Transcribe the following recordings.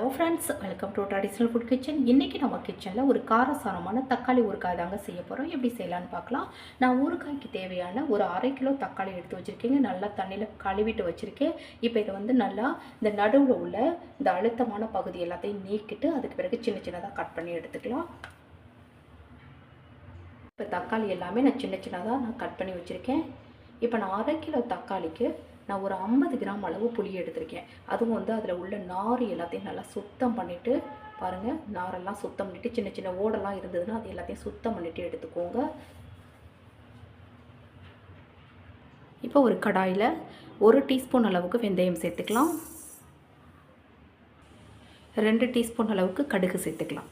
Hello friends welcome to traditional food kitchen இன்றைக்கி நம்ம கிச்சனில் ஒரு காரசாரமான தக்காளி ஊறுகாய் தாங்க செய்ய போகிறோம் எப்படி செய்யலான்னு பார்க்கலாம். நான் ஊறுகாய்க்கு தேவையான ஒரு அரை கிலோ தக்காளி எடுத்து வச்சுருக்கேங்க. நல்லா தண்ணியில் கழுவிட்டு வச்சுருக்கேன். இப்போ இதை வந்து நல்லா இந்த நடுவில் உள்ள இந்த அழுத்தமான பகுதி எல்லாத்தையும் நீக்கிட்டு அதுக்கு பிறகு சின்ன சின்னதாக கட் பண்ணி எடுத்துக்கலாம். இப்போ தக்காளி எல்லாமே நான் சின்ன சின்னதாக நான் கட் பண்ணி வச்சுருக்கேன். இப்போ நான் அரை கிலோ தக்காளிக்கு நான் ஒரு ஐம்பது கிராம் அளவு புளி எடுத்திருக்கேன். அதுவும் வந்து அதில் உள்ள நார் எல்லாத்தையும் நல்லா சுத்தம் பண்ணிவிட்டு பாருங்கள் நாரெல்லாம் சுத்தம் பண்ணிவிட்டு சின்ன சின்ன ஓடெல்லாம் இருந்ததுன்னா அது எல்லாத்தையும் சுத்தம் பண்ணிவிட்டு எடுத்துக்கோங்க. இப்போ ஒரு கடாயில் ஒரு டீஸ்பூன் அளவுக்கு வெந்தயம் சேர்த்துக்கலாம். ரெண்டு டீஸ்பூன் அளவுக்கு கடுகு சேர்த்துக்கலாம்.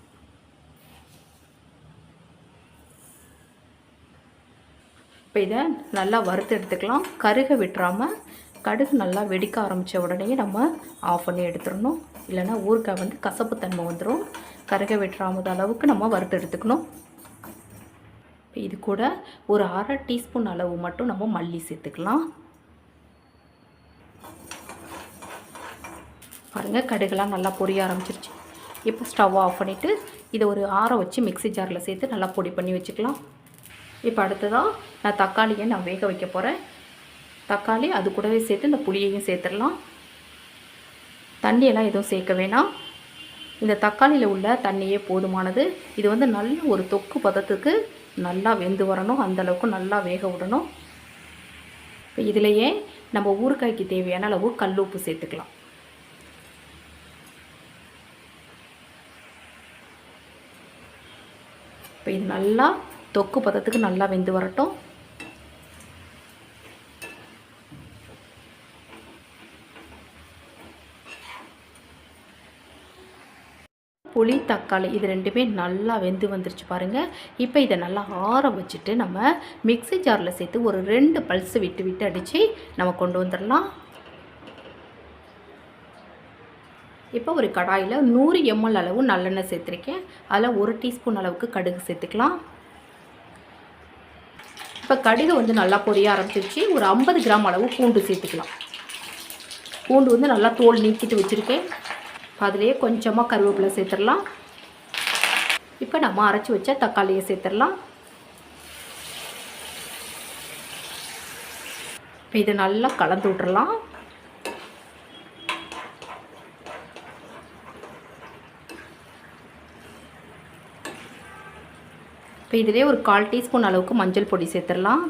இப்போ இதை நல்லா வறுத்து எடுத்துக்கலாம். கருக விட்டுறாமல் கடுகு நல்லா வெடிக்க ஆரம்பித்த உடனே நம்ம ஆஃப் பண்ணி எடுத்துடணும். இல்லைன்னா ஊறுகாய் வந்து கசப்பு தன்மை வந்துடும் கருக விட்டுறாமத அளவுக்கு நம்ம வறுத்து எடுத்துக்கணும். இது கூட ஒரு அரை டீஸ்பூன் அளவு மட்டும் நம்ம மல்லி சேர்த்துக்கலாம். பாருங்கள் கடுகுலாம் நல்லா பொரிய ஆரம்பிச்சிருச்சு. இப்போ ஸ்டவ் ஆஃப் பண்ணிவிட்டு இதை ஒரு ஆற வச்சு மிக்சி ஜாரில் சேர்த்து நல்லா பொடி பண்ணி வச்சுக்கலாம். இப்போ அடுத்ததாக நான் தக்காளியை நான் வேக வைக்க போகிறேன் தக்காளி அது கூடவே சேர்த்து இந்த புளியையும் சேர்த்துடலாம். தண்ணியெல்லாம் எதுவும் சேர்க்க வேணாம். இந்த தக்காளியில் உள்ள தண்ணியே போதுமானது. இது வந்து நல்ல ஒரு தொக்கு பதத்துக்கு நல்லா வெந்து வரணும். அந்தளவுக்கு நல்லா வேக விடணும். இப்போ இதிலையே நம்ம ஊறுகாய்க்கு தேவையான அளவு கல் உப்பு சேர்த்துக்கலாம். இப்போ இது நல்லா தொக்கு பதத்துக்கு நல்லா வெந்து வரட்டும். புளி தக்காளி இது ரெண்டுமே நல்லா வெந்து வந்துருச்சு பாருங்கள் இப்போ இதை நல்லா ஆற வச்சுட்டு நம்ம மிக்சி ஜாரில் சேர்த்து ஒரு ரெண்டு பல்ஸ் விட்டு விட்டு அடித்து நம்ம கொண்டு வந்துடலாம் இப்போ ஒரு கடாயில் நூறு எம்எல் அளவு நல்லெண்ணெய் சேர்த்துருக்கேன். அதில் ஒரு டீஸ்பூன் அளவுக்கு கடுகு சேர்த்துக்கலாம். இப்போ கடுகு வந்து நல்லா பொரிய ஆரம்பிச்சிருச்சு. ஒரு ஐம்பது கிராம் அளவு பூண்டு சேர்த்துக்கலாம். பூண்டு வந்து நல்லா தோல் நீக்கிட்டு வச்சுருக்கேன். அதுலேயே கொஞ்சமாக கருவேப்பிலை சேர்த்துடலாம். இப்போ நம்ம அரைச்சி வச்ச தக்காளியை சேர்த்துடலாம். இப்போ இதை நல்லா கலந்து விட்றலாம் இப்போ இதிலே ஒரு கால் டீஸ்பூன் அளவுக்கு மஞ்சள் பொடி சேர்த்துடலாம்.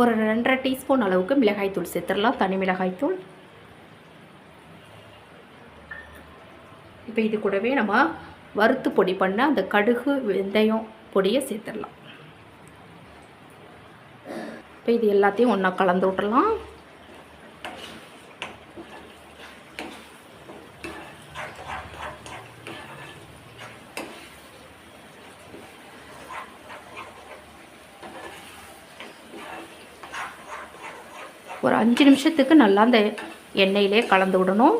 ஒரு ரெண்டரை டீஸ்பூன் அளவுக்கு மிளகாய்த்தூள் சேர்த்துடலாம். தனி மிளகாய்த்தூள். இப்போ இது கூடவே நம்ம வறுத்து பொடி பண்ண அந்த கடுகு வெந்தயம் பொடியை சேர்த்துடலாம். இப்போ இது எல்லாத்தையும் ஒன்றா கலந்து விடலாம் ஒரு அஞ்சு நிமிஷத்துக்கு நல்லா அந்த எண்ணெயிலே கலந்து விடணும்.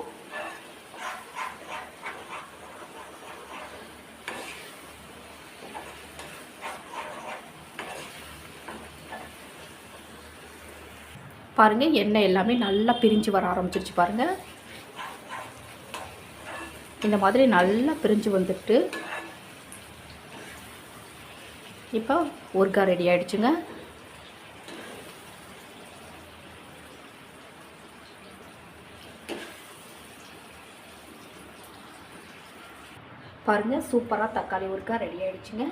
பாருங்கள் எண்ணெய் எல்லாமே நல்லா பிரிஞ்சு வர ஆரம்பிச்சிருச்சு பாருங்கள் இந்த மாதிரி நல்லா பிரிஞ்சு வந்துட்டு இப்போ ஊறுகாய் ரெடி ஆகிடுச்சுங்க பாருங்கள் சூப்பராக தக்காளி ஊறுகாய் ரெடி ஆகிடுச்சுங்க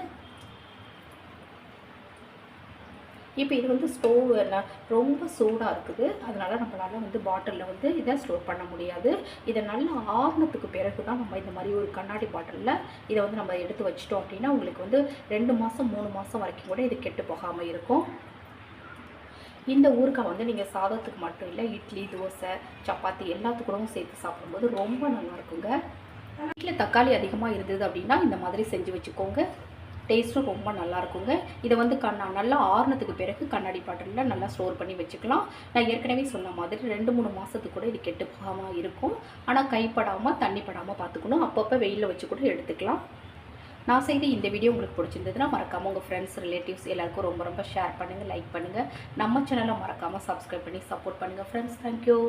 இப்போ இது வந்து ஸ்டோவ் எல்லாம் ரொம்ப சூடாக இருக்குது. அதனால் நம்மளால் வந்து பாட்டிலில் வந்து இதை ஸ்டோர் பண்ண முடியாது. இதை நல்லா ஆறுனத்துக்கு பிறகு தான் நம்ம இந்த மாதிரி ஒரு கண்ணாடி பாட்டிலில் இதை வந்து நம்ம எடுத்து வச்சிட்டோம் அப்படின்னா உங்களுக்கு வந்து ரெண்டு மாதம் மூணு மாதம் வரைக்கும் கூட இது கெட்டு போகாமல் இருக்கும். இந்த ஊறுகாய் வந்து நீங்கள் சாதத்துக்கு மட்டும் இல்லை இட்லி தோசை சப்பாத்தி எல்லாத்துக்கூடவும் சேர்த்து சாப்பிடும்போது ரொம்ப நல்லா இருக்குங்க. வீட்டில் தக்காளி அதிகமாக இருந்தது அப்படின்னா இந்த மாதிரி செஞ்சு வச்சுக்கோங்க. டேஸ்ட்டும் ரொம்ப நல்லாயிருக்குங்க. இதை வந்து கண்ணா நல்லா ஆறுனதுக்கு பிறகு கண்ணாடி பாட்டிலில் நல்லா ஸ்டோர் பண்ணி வச்சுக்கலாம். நான் ஏற்கனவே சொன்ன மாதிரி ரெண்டு மூணு மாதத்துக்கு கூட இது கெட்டு போகாமல் இருக்கும். ஆனால் கைப்படாமல் தண்ணி படாமல் பார்த்துக்கணும். அப்பப்போ வெயிலில் வச்சு கூட எடுத்துக்கலாம். நான் செய்த இந்த வீடியோ உங்களுக்கு பிடிச்சிருந்ததுன்னா மறக்காமல் உங்கள் ஃப்ரெண்ட்ஸ் ரிலேட்டிவ்ஸ் எல்லாருக்கும் ரொம்ப ரொம்ப ஷேர் பண்ணுங்கள் லைக் பண்ணுங்கள் நம்ம சேனலை மறக்காமல் சப்ஸ்கிரைப் பண்ணி சப்போர்ட் பண்ணுங்கள் ஃப்ரெண்ட்ஸ் தேங்க்யூ